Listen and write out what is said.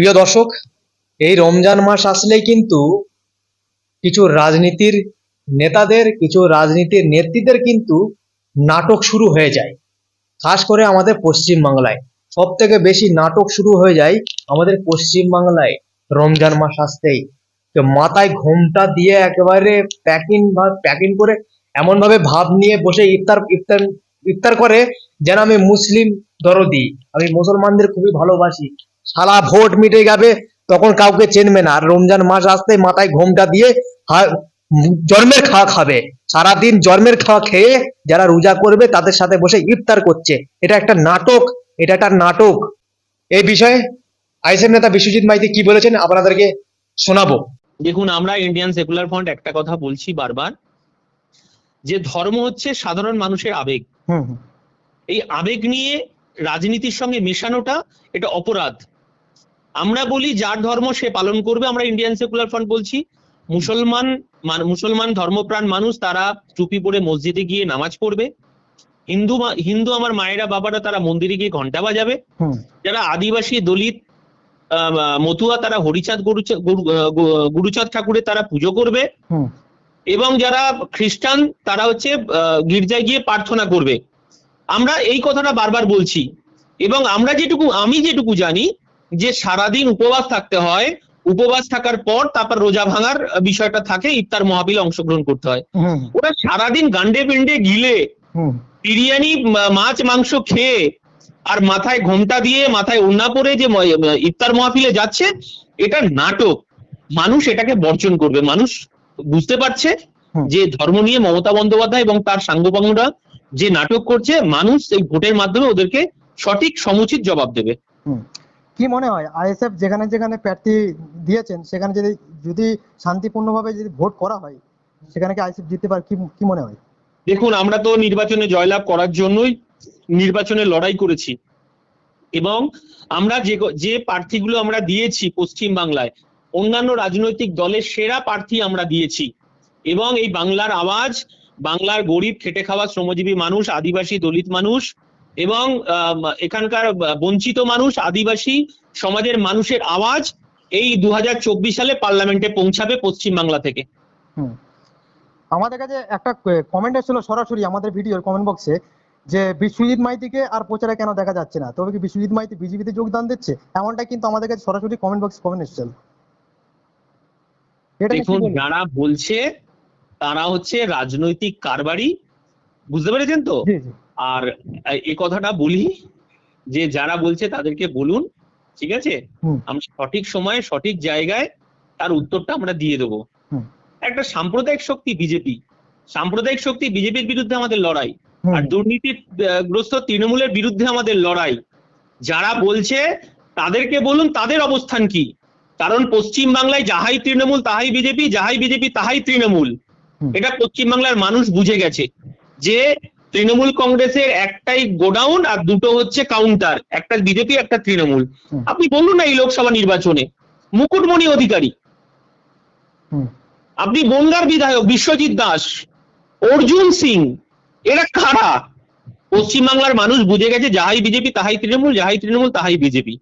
প্রিয় দর্শক, এই রমজান মাস আসলেই কিন্তু কিছু রাজনীতির নেতাদের, কিছু রাজনীতির নেত্রীদের কিন্তু নাটক শুরু হয়ে যায়। খাস করে আমাদের পশ্চিম বাংলায় সব থেকে বেশি নাটক শুরু হয়ে যায় আমাদের পশ্চিম বাংলায় রমজান মাস আসতেই। তো মাথায় ঘোমটা দিয়ে একেবারে প্যাকিং প্যাকিং করে এমন ভাবে ভাব নিয়ে বসে ইফতার ইফতার ইফতার করে যেন আমি মুসলিম দরদি, আমি মুসলমানদের খুবই ভালোবাসি। সারা ভোট মিটে যাবে তখন কাউকে চেনবে না। আর রমজান মাস আসতে মাথায় ঘোমটা দিয়ে জন্মের খাওয়া খাবে। সারাদিন জন্মের খাওয়া খেয়ে যারা রোজা করবে তাদের সাথে বসে ইফতার করছে। এটা একটা নাটক এটা একটা নাটক। এই বিষয়ে আইসের নেতা বিশ্বজিৎ মাইতি কি বলেছেন আপনাদেরকে শোনাবো। দেখুন আমরা ইন্ডিয়ান সেকুলার ফ্রন্ট একটা কথা বলছি বারবার যে ধর্ম হচ্ছে সাধারণ মানুষের আবেগ। হুম হুম। এই আবেগ নিয়ে রাজনীতির সঙ্গে মেশানোটা এটা অপরাধ। আমরা বলি যার ধর্ম সে পালন করবে আমরা ইন্ডিয়ান সেকুলার ফ্রন্ট বলছি। মুসলমান মুসলমান ধর্মপ্রাণ মানুষ তারা টুপি পরে মসজিদে গিয়ে নামাজ পড়বে। হিন্দু হিন্দু আমার মায়েরা বাবারা তারা মন্দিরে গিয়ে ঘণ্টা বাজাবে। যারা আদিবাসী দলিত আহ, মতুয়া তারা হরিচাঁদ গরুচাঁদ ঠাকুরের তারা পুজো করবে। এবং যারা খ্রিস্টান তারা হচ্ছে গির্জায় গিয়ে প্রার্থনা করবে। আমরা এই কথাটা বারবার বলছি। এবং আমরা যেটুকু আমি যেটুকু জানি যে সারাদিন উপবাস থাকতে হয়। উপবাস থাকার পর তারপর রোজা ভাঙার বিষয়টা থাকে ইফতার মহাবিলে অংশগ্রহণ করতে হয়। ওরা সারাদিন গান্ডে পিন্ডে গিলে বিরিয়ানি মাছ মাংস খেয়ে আর মাথায় ঘোমটা দিয়ে মাথায় ওড়না পরে যে ইফতার মহাফিলে যাচ্ছে এটা নাটক। মানুষ এটাকে বর্জন করবে। মানুষ বুঝতে পারছে যে ধর্ম নিয়ে মমতা বন্দ্যোপাধ্যায় এবং তার সাঙ্গপাঙ্গরা যে নাটক করছে মানুষ এই ভোটের মাধ্যমে ওদেরকে সঠিক সমুচিত জবাব দেবে। কি মনে হয়? আইএসএফ যেখানে যেখানে প্রার্থী দিয়েছেন সেখানে যদি যদি শান্তিপূর্ণভাবে যদি ভোট করা হয় সেখানে কি আইএসএফ জিততে পারে? কি কি মনে হয়? দেখুন আমরা তো নির্বাচনে জয়লাভ করার জন্যই নির্বাচনে লড়াই করেছি। এবং আমরা যে যে প্রার্থীগুলো আমরা দিয়েছি পশ্চিম বাংলায় অন্যান্য রাজনৈতিক দলের সেরা প্রার্থী আমরা দিয়েছি। এবং এই বাংলার আওয়াজ বাংলার গরিব খেটে খাওয়া শ্রমজীবী মানুষ আদিবাসী দলিত মানুষ এবং এখানকার বঞ্চিত মানুষ আদিবাসী সমাজের মানুষের আওয়াজ এই দুহাজার চব্বিশ সালে পার্লামেন্টে পৌঁছাবে পশ্চিম বাংলা থেকে আমাদের কাছে একটা কমেন্ট এসেছিল সরাসরি আমাদের ভিডিওর কমেন্ট বক্সে যে বিশ্বজিৎ মাইতিকে আর প্রচারে কেন দেখা যাচ্ছে না? তবে কি বিশ্বজিৎ মাইতি বিজেপিতে যোগদান দিচ্ছে? এমনটা কিন্তু আমাদের কাছে সরাসরি কমেন্ট বক্সে কমেন্ট এসেছিল। দেখুন যারা বলছে তারা হচ্ছে রাজনৈতিক কারবারি বুঝতে পেরেছেন তো? আর এই কথাটা বলি যে যারা বলছে তাদেরকে বলুন ঠিক আছে। আমরা সঠিক সময়ে সঠিক জায়গায় তার উত্তরটা আমরা দিয়ে দেবো। একটা সাম্প্রদায়িক শক্তি বিজেপি। সাম্প্রদায়িক শক্তি বিজেপির বিরুদ্ধে আমাদের লড়াই। আর দুর্নীতি আহ, গ্রস্ত তৃণমূলের বিরুদ্ধে আমাদের লড়াই। যারা বলছে তাদেরকে বলুন তাদের অবস্থান কি? কারণ পশ্চিম বাংলায় যাহাই তৃণমূল তাহাই বিজেপি যাহাই বিজেপি তাহাই তৃণমূল। এটা পশ্চিম বাংলার মানুষ বুঝে গেছে যে তৃণমূল কংগ্রেসের একটাই গোডাউন আর দুটো হচ্ছে কাউন্টার একটা বিজেপি একটা তৃণমূল। আপনি বলুন না এই লোকসভা নির্বাচনে মুকুটমণি অধিকারী। আপনি বনগার বিধায়ক বিশ্বজিৎ দাস অর্জুন সিং এরা কারা? পশ্চিমবাংলার মানুষ বুঝে গেছে যাহাই বিজেপি তাহাই তৃণমূল যাহাই তৃণমূল তাহাই বিজেপি।